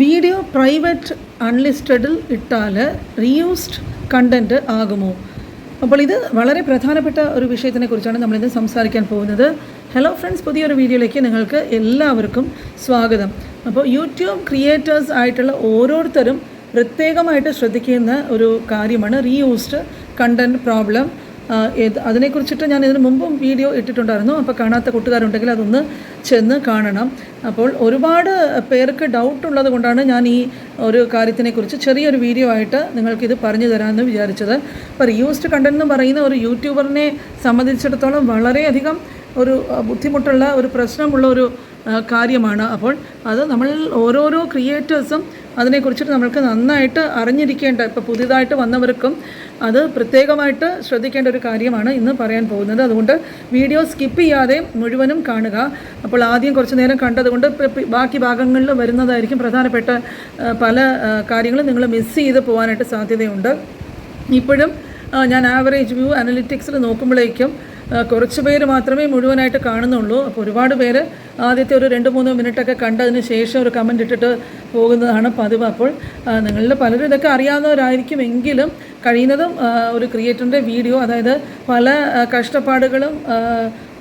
Video private അൺലിസ്റ്റഡിൽ ഇട്ടാൽ reused content ആകുമോ? അപ്പോൾ ഇത് വളരെ പ്രധാനപ്പെട്ട ഒരു വിഷയത്തിനെ കുറിച്ചാണ് നമ്മളിന്ന് സംസാരിക്കാൻ പോകുന്നത്. ഹലോ ഫ്രണ്ട്സ് പുതിയൊരു വീഡിയോയിലേക്ക് നിങ്ങൾക്ക് എല്ലാവർക്കും സ്വാഗതം. അപ്പോൾ യൂട്യൂബ് ക്രിയേറ്റേഴ്സ് ആയിട്ടുള്ള ഓരോരുത്തരും പ്രത്യേകമായിട്ട് ശ്രദ്ധിക്കുന്ന ഒരു കാര്യമാണ് റീയൂസ്ഡ് കണ്ടന്റ് പ്രോബ്ലം അതിനെക്കുറിച്ചിട്ട് ഞാൻ ഇതിനു മുമ്പും വീഡിയോ ഇട്ടിട്ടുണ്ടായിരുന്നു. അപ്പോൾ കാണാത്ത കൂട്ടുകാരുണ്ടെങ്കിൽ അതൊന്ന് ചെന്ന് കാണണം. അപ്പോൾ ഒരുപാട് പേർക്ക് ഡൗട്ട് ഉള്ളത് കൊണ്ടാണ് ഞാൻ ഈ ഒരു കാര്യത്തിനെക്കുറിച്ച് ചെറിയൊരു വീഡിയോ ആയിട്ട് നിങ്ങൾക്കിത് പറഞ്ഞു തരാമെന്ന് വിചാരിച്ചത്. അപ്പോൾ റിയൂസ്ഡ് കണ്ടന്റ് എന്ന് പറയുന്ന ഒരു യൂട്യൂബറിനെ സംബന്ധിച്ചിടത്തോളം വളരെയധികം ഒരു ബുദ്ധിമുട്ടുള്ള ഒരു പ്രശ്നമുള്ള ഒരു കാര്യമാണ്. അപ്പോൾ അത് നമ്മൾ ഓരോരോ ക്രിയേറ്റേഴ്സും അതിനെക്കുറിച്ചിട്ട് നമ്മൾക്ക് നന്നായിട്ട് അറിഞ്ഞിരിക്കേണ്ട ഇപ്പോൾ പുതിയതായിട്ട് വന്നവർക്കും അത് പ്രത്യേകമായിട്ട് ശ്രദ്ധിക്കേണ്ട ഒരു കാര്യമാണ് ഇന്ന് പറയാൻ പോകുന്നത്. അതുകൊണ്ട് വീഡിയോ സ്കിപ്പ് ചെയ്യാതെ മുഴുവനും കാണുക. അപ്പോൾ ആദ്യം കുറച്ച് നേരം കണ്ടതുകൊണ്ട് ബാക്കി ഭാഗങ്ങളിൽ വരുന്നതായിരിക്കും പ്രധാനപ്പെട്ട പല കാര്യങ്ങളും നിങ്ങൾ മിസ് ചെയ്ത് പോകാനായിട്ട് സാധ്യതയുണ്ട്. ഇപ്പോഴും ഞാൻ ആവറേജ് വ്യൂ അനലിറ്റിക്സിൽ നോക്കുമ്പോഴേക്കും കുറച്ച് പേര് മാത്രമേ മുഴുവനായിട്ട് കാണുന്നുള്ളൂ. അപ്പോൾ ഒരുപാട് പേര് ആദ്യത്തെ ഒരു രണ്ട് മൂന്ന് മിനിറ്റൊക്കെ കണ്ടതിന് ശേഷം ഒരു കമന്റ് ഇട്ടിട്ട് പോകുന്നതാണ് പതിവ്. അപ്പോൾ നിങ്ങളിൽ പലരും ഇതൊക്കെ അറിയാവുന്നവരായിരിക്കും എങ്കിലും കഴിയുന്നതും ഒരു ക്രിയേറ്ററിന്റെ വീഡിയോ അതായത് പല കഷ്ടപ്പാടുകളും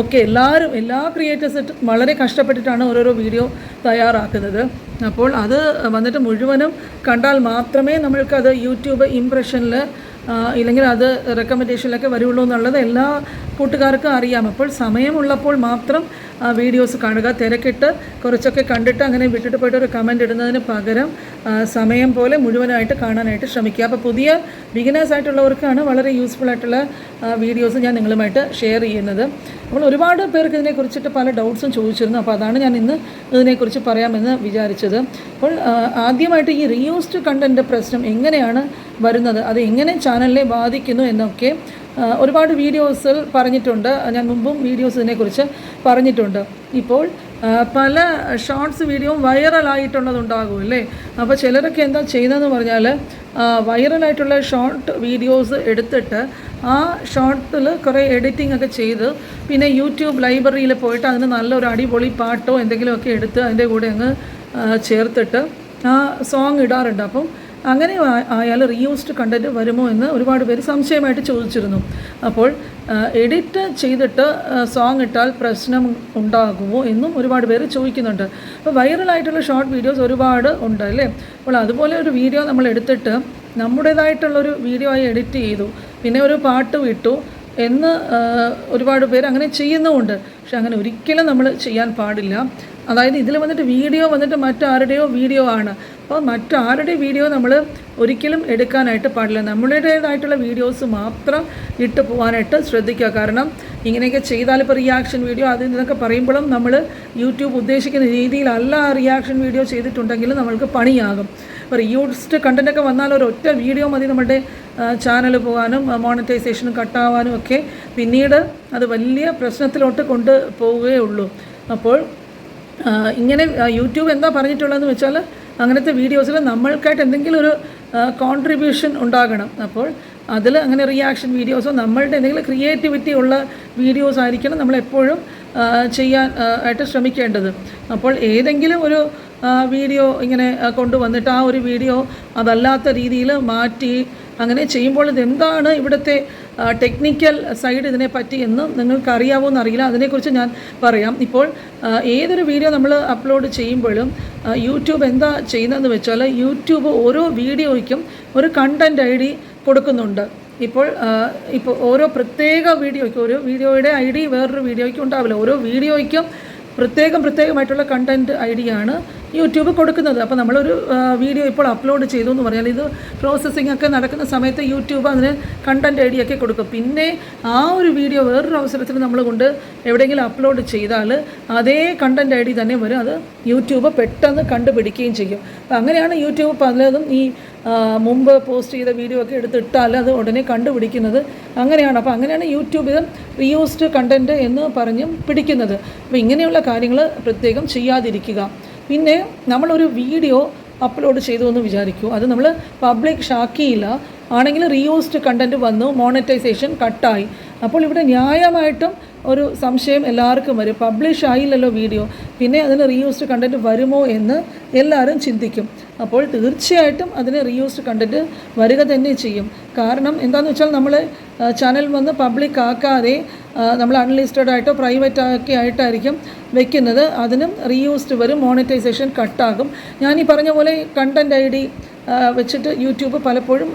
ഒക്കെ എല്ലാവരും എല്ലാ ക്രിയേറ്റേഴ്സ് വളരെ കഷ്ടപ്പെട്ടിട്ടാണ് ഓരോരോ വീഡിയോ തയ്യാറാക്കുന്നത്. അപ്പോൾ അത് വന്നിട്ട് മുഴുവനും കണ്ടാൽ മാത്രമേ നമ്മൾക്കത് യൂട്യൂബ് ഇംപ്രഷനിൽ ഇല്ലെങ്കിൽ അത് റെക്കമെൻഡേഷനിലൊക്കെ വരുള്ളൂ എന്നുള്ളത് എല്ലാ കൂട്ടുകാർക്കും അറിയാം. അപ്പോൾ സമയമുള്ളപ്പോൾ മാത്രം ആ, വീഡിയോസ് കാണുക. തിരക്കിട്ട് കുറച്ചൊക്കെ കണ്ടിട്ട് അങ്ങനെ വിട്ടിട്ട് പോയിട്ട് ഒരു കമന്റ് ഇടുന്നതിന് പകരം സമയം പോലെ മുഴുവനായിട്ട് കാണാനായിട്ട് ശ്രമിക്കുക. അപ്പോൾ പുതിയ ബിഗിനേഴ്സ് ആയിട്ടുള്ളവർക്കാണ് വളരെ യൂസ്ഫുൾ ആയിട്ടുള്ള വീഡിയോസ് ഞാൻ നിങ്ങളുമായിട്ട് ഷെയർ ചെയ്യുന്നത്. അപ്പോൾ ഒരുപാട് പേർക്ക് ഇതിനെക്കുറിച്ചിട്ട് പല ഡൗട്ട്സും ചോദിച്ചിരുന്നു. അപ്പോൾ അതാണ് ഞാൻ ഇന്ന് ഇതിനെക്കുറിച്ച് പറയാമെന്ന് വിചാരിച്ചത്. അപ്പോൾ ആദ്യമായിട്ട് ഈ റീയൂസ്ഡ് കണ്ടന്റ് പ്രശ്നം എങ്ങനെയാണ് വരുന്നത്? അത് എങ്ങനെ ചാനലിനെ ബാധിക്കുന്നു എന്നൊക്കെ ഒരുപാട് വീഡിയോസിൽ പറഞ്ഞിട്ടുണ്ട്. ഞാൻ മുമ്പും വീഡിയോസ് ഇതിനെക്കുറിച്ച് പറഞ്ഞിട്ടുണ്ട്. ഇപ്പോൾ പല ഷോർട്സ് വീഡിയോ വൈറലായിട്ടുള്ളതുണ്ടാകും അല്ലേ? അപ്പോൾ ചിലരൊക്കെ എന്താ ചെയ്യുന്നതെന്ന് പറഞ്ഞാൽ വൈറലായിട്ടുള്ള ഷോർട്ട് വീഡിയോസ് എടുത്തിട്ട് ആ ഷോർട്ടിൽ കുറേ എഡിറ്റിംഗ് ഒക്കെ ചെയ്ത് പിന്നെ യൂട്യൂബ് ലൈബ്രറിയിൽ പോയിട്ട് അതിന് നല്ലൊരു അടിപൊളി പാട്ടോ എന്തെങ്കിലുമൊക്കെ എടുത്ത് അതിന്റെ കൂടെ അങ്ങ് ചേർത്തിട്ട് ആ സോങ് ഇടാറുണ്ട്. അപ്പം അങ്ങനെ ആയാൽ റീയൂസ്ഡ് കണ്ടന്റ് വരുമോ എന്ന് ഒരുപാട് പേര് സംശയമായിട്ട് ചോദിച്ചിരുന്നു. അപ്പോൾ എഡിറ്റ് ചെയ്തിട്ട് സോങ് ഇട്ടാൽ പ്രശ്നം ഉണ്ടാകുമോ എന്നും ഒരുപാട് പേര് ചോദിക്കുന്നുണ്ട്. അപ്പോൾ വൈറലായിട്ടുള്ള ഷോർട്ട് വീഡിയോസ് ഒരുപാട് ഉണ്ട് അല്ലേ? അപ്പോൾ അതുപോലെ ഒരു വീഡിയോ നമ്മൾ എടുത്തിട്ട് നമ്മുടേതായിട്ടുള്ളൊരു വീഡിയോ ആയി എഡിറ്റ് ചെയ്തു. പിന്നെ ഒരു പാട്ട് വിട്ടു എന്ന് ഒരുപാട് പേര് അങ്ങനെ ചെയ്യുന്നുമുണ്ട്. പക്ഷെ അങ്ങനെ ഒരിക്കലും നമ്മൾ ചെയ്യാൻ പാടില്ല. അതായത് ഇതിൽ വന്നിട്ട് വീഡിയോ വന്നിട്ട് മറ്റാരുടെയോ വീഡിയോ ആണ്. അപ്പോൾ മറ്റാരുടെ വീഡിയോ നമ്മൾ ഒരിക്കലും എടുക്കാനായിട്ട് പാടില്ല. നമ്മളുടേതായിട്ടുള്ള വീഡിയോസ് മാത്രം ഇട്ട് പോകാനായിട്ട് ശ്രദ്ധിക്കുക. കാരണം ഇങ്ങനെയൊക്കെ ചെയ്താൽ ഇപ്പോൾ റിയാക്ഷൻ വീഡിയോ അതിൽ നിന്നൊക്കെ പറയുമ്പോഴും നമ്മൾ യൂട്യൂബ് ഉദ്ദേശിക്കുന്ന രീതിയിലല്ല റിയാക്ഷൻ വീഡിയോ ചെയ്തിട്ടുണ്ടെങ്കിൽ നമ്മൾക്ക് പണിയാകും. ഇപ്പോൾ റിയൂസ്ഡ് കണ്ടന്റൊക്കെ വന്നാൽ ഒരൊറ്റ വീഡിയോ മതി നമ്മുടെ ചാനൽ പോകാനും മോണിറ്റൈസേഷനും കട്ടാവാനും ഒക്കെ. പിന്നീട് അത് വലിയ പ്രശ്നത്തിലോട്ട് കൊണ്ട് പോവുകയുള്ളൂ അപ്പോൾ ഇങ്ങനെ യൂട്യൂബ് എന്താ പറഞ്ഞിട്ടുള്ളതെന്ന് വെച്ചാൽ അങ്ങനത്തെ വീഡിയോസിൽ നമ്മൾക്കായിട്ട് എന്തെങ്കിലും ഒരു കോൺട്രിബ്യൂഷൻ ഉണ്ടാകണം. അപ്പോൾ അതിൽ അങ്ങനെ റിയാക്ഷൻ വീഡിയോസോ നമ്മളുടെ എന്തെങ്കിലും ക്രിയേറ്റിവിറ്റി ഉള്ള വീഡിയോസ് ആയിരിക്കണം നമ്മളെപ്പോഴും ചെയ്യാൻ ആയിട്ട് ശ്രമിക്കേണ്ടത്. അപ്പോൾ ഏതെങ്കിലും ഒരു വീഡിയോ ഇങ്ങനെ കൊണ്ടുവന്നിട്ട് ആ ഒരു വീഡിയോ അതല്ലാത്ത രീതിയിൽ മാറ്റി അങ്ങനെ ചെയ്യുമ്പോൾ ഇതെന്താണ് ഇവിടുത്തെ ടെക്നിക്കൽ സൈഡ് ഇതിനെ പറ്റി എന്ന് നിങ്ങൾക്ക് അറിയാവോ എന്നറിയില്ല. അതിനെക്കുറിച്ച് ഞാൻ പറയാം. ഇപ്പോൾ ഏതൊരു വീഡിയോ നമ്മൾ അപ്ലോഡ് ചെയ്യുമ്പോഴും യൂട്യൂബ് എന്താ ചെയ്യുന്നതെന്ന് വെച്ചാൽ യൂട്യൂബ് ഓരോ വീഡിയോയ്ക്കും ഒരു കണ്ടന്റ് ഐ ഡി കൊടുക്കുന്നുണ്ട്. ഇപ്പോൾ ഇപ്പോൾ ഓരോ പ്രത്യേക വീഡിയോയ്ക്കും ഓരോ വീഡിയോയുടെ ഐ ഡി വേറൊരു വീഡിയോയ്ക്കും ഉണ്ടാവില്ല. ഓരോ വീഡിയോയ്ക്കും പ്രത്യേകം പ്രത്യേകമായിട്ടുള്ള കണ്ടന്റ് ഐ ഡിയാണ് യൂട്യൂബ് കൊടുക്കുന്നത്. അപ്പോൾ നമ്മളൊരു വീഡിയോ ഇപ്പോൾ അപ്ലോഡ് ചെയ്തു എന്ന് പറഞ്ഞാൽ ഇത് പ്രോസസ്സിംഗ് ഒക്കെ നടക്കുന്ന സമയത്ത് യൂട്യൂബ് അതിന് കണ്ടന്റ് ഐ ഒക്കെ കൊടുക്കും. പിന്നെ ആ ഒരു വീഡിയോ വേറൊരു അവസരത്തിൽ നമ്മൾ കൊണ്ട് എവിടെയെങ്കിലും അപ്ലോഡ് ചെയ്താൽ അതേ കണ്ടന്റ് ഐ ഡി തന്നെ വരും. അത് യൂട്യൂബ് പെട്ടെന്ന് കണ്ടുപിടിക്കുകയും ചെയ്യും. അപ്പോൾ അങ്ങനെയാണ് യൂട്യൂബ് പലതും ഈ മുമ്പ് പോസ്റ്റ് ചെയ്ത വീഡിയോ ഒക്കെ എടുത്തിട്ടാൽ അത് ഉടനെ കണ്ടുപിടിക്കുന്നത്. അങ്ങനെയാണ്. അപ്പോൾ അങ്ങനെയാണ് യൂട്യൂബ് ഇത് റീയൂസ്ഡ് കണ്ടന്റ് എന്ന് പറഞ്ഞും പിടിക്കുന്നത്. അപ്പോൾ ഇങ്ങനെയുള്ള കാര്യങ്ങൾ പ്രത്യേകം ചെയ്യാതിരിക്കുക. പിന്നെ നമ്മളൊരു വീഡിയോ അപ്ലോഡ് ചെയ്തു എന്ന് വിചാരിക്കൂ. അത് നമ്മൾ പബ്ലിക് ഷാക്കിയില്ല. ആണെങ്കിൽ റീയൂസ്ഡ് കണ്ടന്റ് വന്നു മോണിറ്റൈസേഷൻ കട്ടായി അപ്പോൾ ഇവിടെ ന്യായമായിട്ടും ഒരു സംശയം എല്ലാവർക്കും വരും. പബ്ലിഷ് ആയില്ലല്ലോ വീഡിയോ. പിന്നെ അതിന് റീയൂസ്ഡ് കണ്ടന്റ് വരുമോ എന്ന് എല്ലാവരും ചിന്തിക്കും. അപ്പോൾ തീർച്ചയായിട്ടും അതിന് റീയൂസ്ഡ് കണ്ടന്റ് വരിക തന്നെ ചെയ്യും. കാരണം എന്താണെന്ന് വെച്ചാൽ നമ്മൾ ചാനൽ വന്ന് പബ്ലിക് ആക്കാതെ നമ്മൾ അൺലിസ്റ്റഡ് ആയിട്ടോ പ്രൈവറ്റ് ഒക്കെ ആയിട്ടായിരിക്കും വെക്കുന്നത്. അതിനും റീയൂസ്ഡ് വരും മോണിറ്റൈസേഷൻ കട്ടാകും ഞാൻ ഈ പറഞ്ഞ പോലെ കണ്ടന്റ് ഐ ഡി വെച്ചിട്ട് യൂട്യൂബ് പലപ്പോഴും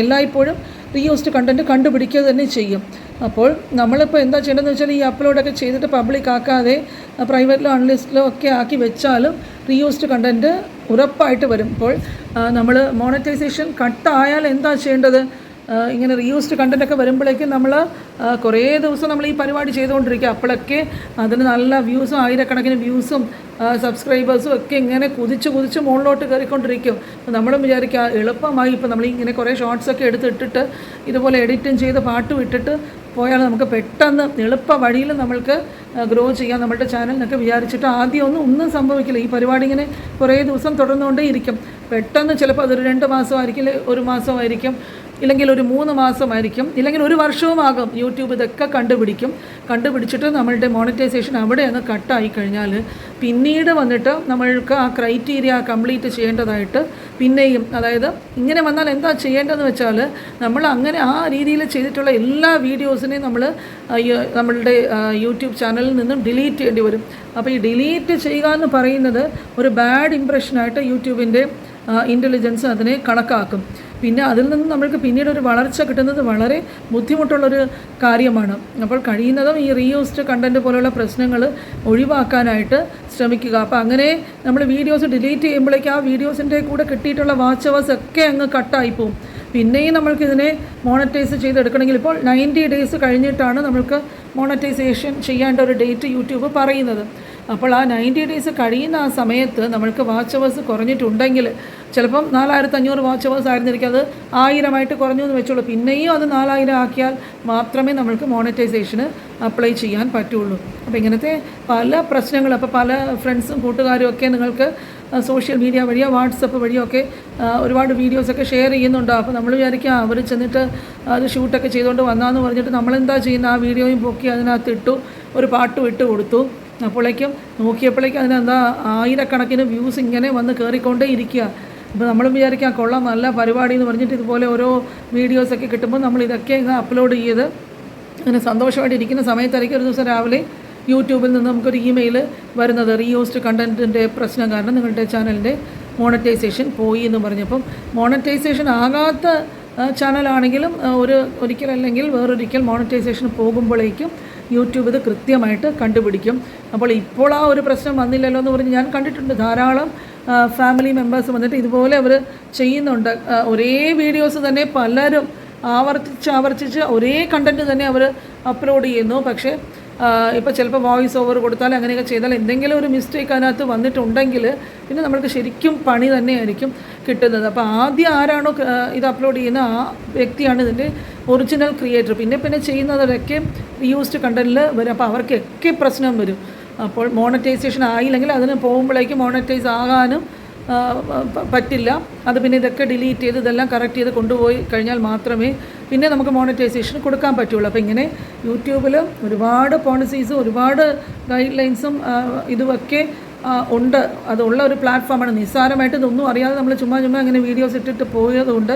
എല്ലായ്പ്പോഴും റീയൂസ്ഡ് കണ്ടന്റ് കണ്ടുപിടിക്കുക തന്നെ ചെയ്യും. അപ്പോൾ നമ്മളിപ്പോൾ എന്താ ചെയ്യേണ്ടതെന്ന് വെച്ചാൽ ഈ അപ്ലോഡൊക്കെ ചെയ്തിട്ട് പബ്ലിക് ആക്കാതെ പ്രൈവറ്റിലോ അൺലിസ്റ്റിലോ ഒക്കെ ആക്കി വെച്ചാലും റീയൂസ്ഡ് കണ്ടന്റ് ഉറപ്പായിട്ട് വരും. ഇപ്പോൾ നമ്മൾ മോണിറ്റൈസേഷൻ കട്ടായാൽ എന്താ ചെയ്യേണ്ടത്? ഇങ്ങനെ റീയൂസ്ഡ് കണ്ടന്റ് ഒക്കെ വരുമ്പോഴേക്കും നമ്മൾ കുറേ ദിവസം നമ്മൾ ഈ പരിപാടി ചെയ്തുകൊണ്ടിരിക്കുക. അപ്പോഴൊക്കെ അതിന് നല്ല വ്യൂസും ആയിരക്കണക്കിന് വ്യൂസും സബ്സ്ക്രൈബേഴ്സും ഒക്കെ ഇങ്ങനെ കുതിച്ച് കുതിച്ച് മുകളിലോട്ട് കയറിക്കൊണ്ടിരിക്കും. അപ്പോൾ നമ്മളും വിചാരിക്കുക എളുപ്പമായി ഇപ്പോൾ നമ്മൾ ഇങ്ങനെ കുറേ ഷോർട്സൊക്കെ എടുത്തിട്ടിട്ട് ഇതുപോലെ എഡിറ്റും ചെയ്ത് പാട്ടും ഇട്ടിട്ട് പോയാൽ നമുക്ക് പെട്ടെന്ന് എളുപ്പ വഴിയിൽ നമ്മൾക്ക് ഗ്രോ ചെയ്യാം. നമ്മുടെ ചാനൽ എന്നൊക്കെ വിചാരിച്ചിട്ട് ആദ്യം ഒന്നും ഒന്നും സംഭവിക്കില്ല. ഈ പരിപാടി ഇങ്ങനെ കുറേ ദിവസം തുടർന്നുകൊണ്ടേ ഇരിക്കും പെട്ടെന്ന് ചിലപ്പോൾ അതൊരു രണ്ട് മാസമായിരിക്കും ഒരു മാസമായിരിക്കും. ഇല്ലെങ്കിൽ ഒരു മൂന്ന് മാസമായിരിക്കും ഇല്ലെങ്കിൽ ഒരു വർഷവുമാകും. യൂട്യൂബ് ഇതൊക്കെ കണ്ടുപിടിക്കും. കണ്ടുപിടിച്ചിട്ട് നമ്മളുടെ മോണിറ്റൈസേഷൻ അവിടെ അങ്ങ് കട്ടായി കഴിഞ്ഞാൽ പിന്നീട് വന്നിട്ട് നമ്മൾക്ക് ആ ക്രൈറ്റീരിയ കംപ്ലീറ്റ് ചെയ്യേണ്ടതായിട്ട് പിന്നെയും അതായത് ഇങ്ങനെ വന്നാൽ എന്താ ചെയ്യേണ്ടതെന്ന് വെച്ചാൽ നമ്മൾ അങ്ങനെ ആ രീതിയിൽ ചെയ്തിട്ടുള്ള എല്ലാ വീഡിയോസിനെയും നമ്മൾ നമ്മളുടെ യൂട്യൂബ് ചാനലിൽ നിന്നും ഡിലീറ്റ് ചെയ്യേണ്ടി വരും. അപ്പോൾ ഈ ഡിലീറ്റ് ചെയ്യുക എന്ന് പറയുന്നത് ഒരു ബാഡ് ഇമ്പ്രഷനായിട്ട് യൂട്യൂബിന്റെ ഇന്റലിജൻസ് അതിനെ കണക്കാക്കും. പിന്നെ അതിൽ നിന്ന് നമ്മൾക്ക് പിന്നീട് ഒരു വളർച്ച കിട്ടുന്നത് വളരെ ബുദ്ധിമുട്ടുള്ളൊരു കാര്യമാണ്. അപ്പോൾ കഴിയുന്നതും ഈ റീയൂസ്ഡ് കണ്ടന്റ് പോലെയുള്ള പ്രശ്നങ്ങൾ ഒഴിവാക്കാനായിട്ട് ശ്രമിക്കുക. അപ്പോൾ അങ്ങനെ നമ്മൾ വീഡിയോസ് ഡിലീറ്റ് ചെയ്യുമ്പോഴേക്കും ആ വീഡിയോസിന്റെ കൂടെ കിട്ടിയിട്ടുള്ള വാച്ച് അവേഴ്സ് ഒക്കെ അങ്ങ് കട്ടായി പോകും പിന്നെയും നമ്മൾക്ക് ഇതിനെ മോണറ്റൈസ് ചെയ്തെടുക്കണമെങ്കിൽ ഇപ്പോൾ നയന്റി ഡേയ്സ് കഴിഞ്ഞിട്ടാണ് നമ്മൾക്ക് മോണറ്റൈസേഷൻ ചെയ്യേണ്ട ഒരു ഡേറ്റ് യൂട്യൂബ് പറയുന്നത്. അപ്പോൾ ആ നയന്റി ഡേയ്സ് കഴിയുന്ന ആ സമയത്ത് നമ്മൾക്ക് വാച്ച് അവേഴ്സ് കുറഞ്ഞിട്ടുണ്ടെങ്കിൽ ചിലപ്പം നാലായിരത്തി അഞ്ഞൂറ് വാച്ച് അവേഴ്സ് ആയിരുന്നിരിക്കും. അത് ആയിരമായിട്ട് കുറഞ്ഞു എന്ന് വെച്ചോളൂ. പിന്നെയും അത് നാലായിരം ആക്കിയാൽ മാത്രമേ നമ്മൾക്ക് മോണിറ്റൈസേഷന് അപ്ലൈ ചെയ്യാൻ പറ്റുള്ളൂ. അപ്പോൾ ഇങ്ങനത്തെ പല പ്രശ്നങ്ങൾ അപ്പോൾ പല ഫ്രണ്ട്സും കൂട്ടുകാരും ഒക്കെ നിങ്ങൾക്ക് സോഷ്യൽ മീഡിയ വഴിയോ വാട്സപ്പ് വഴിയോ ഒക്കെ ഒരുപാട് വീഡിയോസൊക്കെ ഷെയർ ചെയ്യുന്നുണ്ട്. അപ്പോൾ നമ്മൾ വിചാരിക്കുക അവർ ചെന്നിട്ട് അത് ഷൂട്ടൊക്കെ ചെയ്തുകൊണ്ട് വന്നാന്ന് പറഞ്ഞിട്ട് നമ്മളെന്താ ചെയ്യുന്ന ആ വീഡിയോയും പൊക്കി അതിനകത്ത് ഇട്ടു ഒരു പാട്ടും ഇട്ട് കൊടുത്തു അപ്പോഴേക്കും നോക്കിയപ്പോഴേക്കും അതിനെന്താ ആയിരക്കണക്കിന് വ്യൂസ് ഇങ്ങനെ വന്ന് കയറിക്കൊണ്ടേ ഇരിക്കുക. ഇപ്പോൾ നമ്മൾ വിചാരിക്കാം കൊള്ളാം നല്ല പരിപാടി എന്ന് പറഞ്ഞിട്ട് ഇതുപോലെ ഓരോ വീഡിയോസൊക്കെ കിട്ടുമ്പോൾ നമ്മൾ ഇതൊക്കെ ഇങ്ങനെ അപ്ലോഡ് ചെയ്ത് അങ്ങനെ സന്തോഷമായിട്ട് ഇരിക്കുന്ന സമയത്തായിരിക്കും ഒരു ദിവസം രാവിലെ യൂട്യൂബിൽ നിന്ന് നമുക്കൊരു ഇമെയിൽ വരുന്നത്. റീയൂസ്ഡ് കണ്ടന്റിന്റെ പ്രശ്നം കാരണം നിങ്ങളുടെ ചാനലിന്റെ മോണറ്റൈസേഷൻ പോയി എന്ന് പറഞ്ഞപ്പം മോണറ്റൈസേഷൻ ആകാത്ത ചാനലാണെങ്കിലും ഒരു ഒരു ഒരിക്കലല്ലെങ്കിൽ വേറൊരിക്കൽ മോണറ്റൈസേഷൻ പോകുമ്പോഴേക്കും യൂട്യൂബ് ഇത് കൃത്യമായിട്ട് കണ്ടുപിടിക്കും. അപ്പോൾ ഇപ്പോൾ ആ ഒരു പ്രശ്നം വന്നില്ലല്ലോ എന്ന് പറഞ്ഞ് ഞാൻ കണ്ടിട്ടുണ്ട്. ധാരാളം ഫാമിലി മെമ്പേഴ്സ് വന്നിട്ട് ഇതുപോലെ അവർ ചെയ്യുന്നുണ്ട്. ഒരേ വീഡിയോസ് തന്നെ പലരും ആവർത്തിച്ച് ആവർത്തിച്ച് ഒരേ കണ്ടന്റ് തന്നെ അവർ അപ്ലോഡ് ചെയ്യുന്നു. പക്ഷേ ഇപ്പോൾ ചിലപ്പോൾ വോയിസ് ഓവർ കൊടുത്താൽ അങ്ങനെയൊക്കെ ചെയ്താൽ എന്തെങ്കിലും ഒരു മിസ്റ്റേക്ക് അതിനകത്ത് വന്നിട്ടുണ്ടെങ്കിൽ പിന്നെ നമ്മൾക്ക് ശരിക്കും പണി തന്നെയായിരിക്കും. കിട്ടുന്നത്. അപ്പോൾ ആദ്യം ആരാണോ ഇത് അപ്ലോഡ് ചെയ്യുന്ന ആ വ്യക്തിയാണ് ഇതിന്റെ ഒറിജിനൽ ക്രിയേറ്റർ പിന്നെ പിന്നെ ചെയ്യുന്നവരൊക്കെ റീയൂസ്ഡ് കണ്ടന്റിൽ വരും. അപ്പോൾ അവർക്കൊക്കെ പ്രശ്നം വരും. അപ്പോൾ മോണറ്റൈസേഷൻ ആയില്ലെങ്കിൽ അതിന് പോകുമ്പോഴേക്കും മോണറ്റൈസ് ആകാനും പറ്റില്ല. അത് പിന്നെ ഇതൊക്കെ ഡിലീറ്റ് ചെയ്ത് ഇതെല്ലാം കറക്റ്റ് ചെയ്ത് കൊണ്ടുപോയി കഴിഞ്ഞാൽ മാത്രമേ പിന്നെ നമുക്ക് മോണിറ്റൈസേഷൻ കൊടുക്കാൻ പറ്റുള്ളൂ. അപ്പോൾ ഇങ്ങനെ യൂട്യൂബിൽ ഒരുപാട് പോളിസീസും ഒരുപാട് ഗൈഡ് ലൈൻസും ഇതുമൊക്കെ ഉണ്ട്. അതുള്ള ഒരു പ്ലാറ്റ്ഫോമാണ് നിസ്സാരമായിട്ട് ഇതൊന്നും അറിയാതെ നമ്മൾ ചുമ്മാ ചുമ്മാ അങ്ങനെ വീഡിയോസ് ഇട്ടിട്ട് പോയതുകൊണ്ട്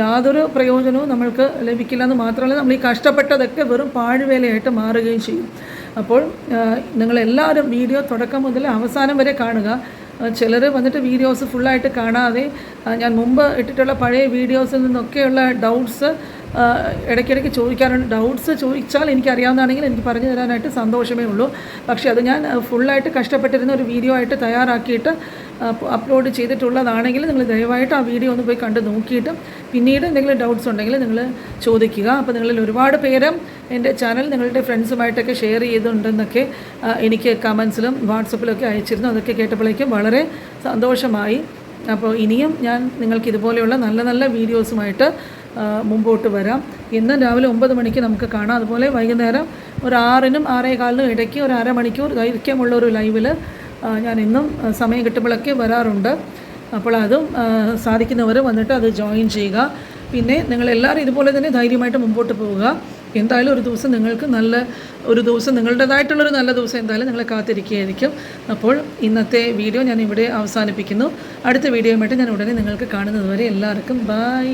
യാതൊരു പ്രയോജനവും നമ്മൾക്ക് ലഭിക്കില്ല. എന്ന് മാത്രമല്ല നമ്മൾ ഈ കഷ്ടപ്പെട്ടതൊക്കെ വെറും പാഴ്വേലയായിട്ട് മാറുകയും ചെയ്യും. അപ്പോൾ നിങ്ങളെല്ലാവരും വീഡിയോ തുടക്കം മുതൽ അവസാനം വരെ കാണുക. ചിലർ വന്നിട്ട് വീഡിയോസ് ഫുള്ളായിട്ട് കാണാതെ ഞാൻ മുമ്പ് ഇട്ടിട്ടുള്ള പഴയ വീഡിയോസിൽ നിന്നൊക്കെയുള്ള ഡൗട്ട്സ് ഇടയ്ക്കിടയ്ക്ക് ചോദിക്കാറുണ്ട്. ഡൗട്ട്സ് ചോദിച്ചാൽ എനിക്ക് അറിയാവുന്നതാണെങ്കിൽ എനിക്ക് പറഞ്ഞു തരാനായിട്ട് സന്തോഷമേ ഉള്ളൂ. പക്ഷേ അത് ഞാൻ ഫുള്ളായിട്ട് കഷ്ടപ്പെട്ടിരുന്ന ഒരു വീഡിയോ ആയിട്ട് തയ്യാറാക്കിയിട്ട് അപ്ലോഡ് ചെയ്തിട്ടുള്ളതാണെങ്കിൽ നിങ്ങൾ ദയവായിട്ട് ആ വീഡിയോ ഒന്ന് പോയി കണ്ട് നോക്കിയിട്ട് പിന്നീട് എന്തെങ്കിലും ഡൗട്ട്സ് ഉണ്ടെങ്കിൽ നിങ്ങൾ ചോദിക്കുക. അപ്പോൾ നിങ്ങളിൽ ഒരുപാട് പേര് എന്റെ ചാനൽ നിങ്ങളുടെ ഫ്രണ്ട്സുമായിട്ടൊക്കെ ഷെയർ ചെയ്തിട്ടുണ്ടെന്നൊക്കെ എനിക്ക് കമൻസിലും വാട്സപ്പിലൊക്കെ അയച്ചിരുന്നു. അതൊക്കെ കേട്ടപ്പോഴേക്കും വളരെ സന്തോഷമായി. അപ്പോൾ ഇനിയും ഞാൻ നിങ്ങൾക്ക് ഇതുപോലെയുള്ള നല്ല നല്ല വീഡിയോസുമായിട്ട് മുമ്പോട്ട് വരാം. ഇന്നും രാവിലെ ഒമ്പത് മണിക്ക് നമുക്ക് കാണാം. അതുപോലെ വൈകുന്നേരം ഒരു ആറിനും ആറേ കാലിനും ഇടയ്ക്ക് ഒരു അരമണിക്കൂർ ദൈർഘ്യമുള്ള ഒരു ലൈവിൽ ഞാൻ ഇന്നും സമയം കിട്ടുമ്പോഴൊക്കെ വരാറുണ്ട്. അപ്പോൾ അതും സാധിക്കുന്നവർ വന്നിട്ട് അത് ജോയിൻ ചെയ്യുക. പിന്നെ നിങ്ങളെല്ലാവരും ഇതുപോലെ തന്നെ ധൈര്യമായിട്ട് മുമ്പോട്ട് പോവുക. എന്തായാലും ഒരു ദിവസം നിങ്ങൾക്ക് നല്ല ഒരു ദിവസം നിങ്ങളുടേതായിട്ടുള്ളൊരു നല്ല ദിവസം എന്തായാലും നിങ്ങളെ കാത്തിരിക്കുകയായിരിക്കും. അപ്പോൾ ഇന്നത്തെ വീഡിയോ ഞാൻ ഇവിടെ അവസാനിപ്പിക്കുന്നു. അടുത്ത വീഡിയോയുമായിട്ട് ഞാൻ ഉടനെ നിങ്ങൾക്ക് കാണുന്നത് വരെ എല്ലാവർക്കും ബൈ.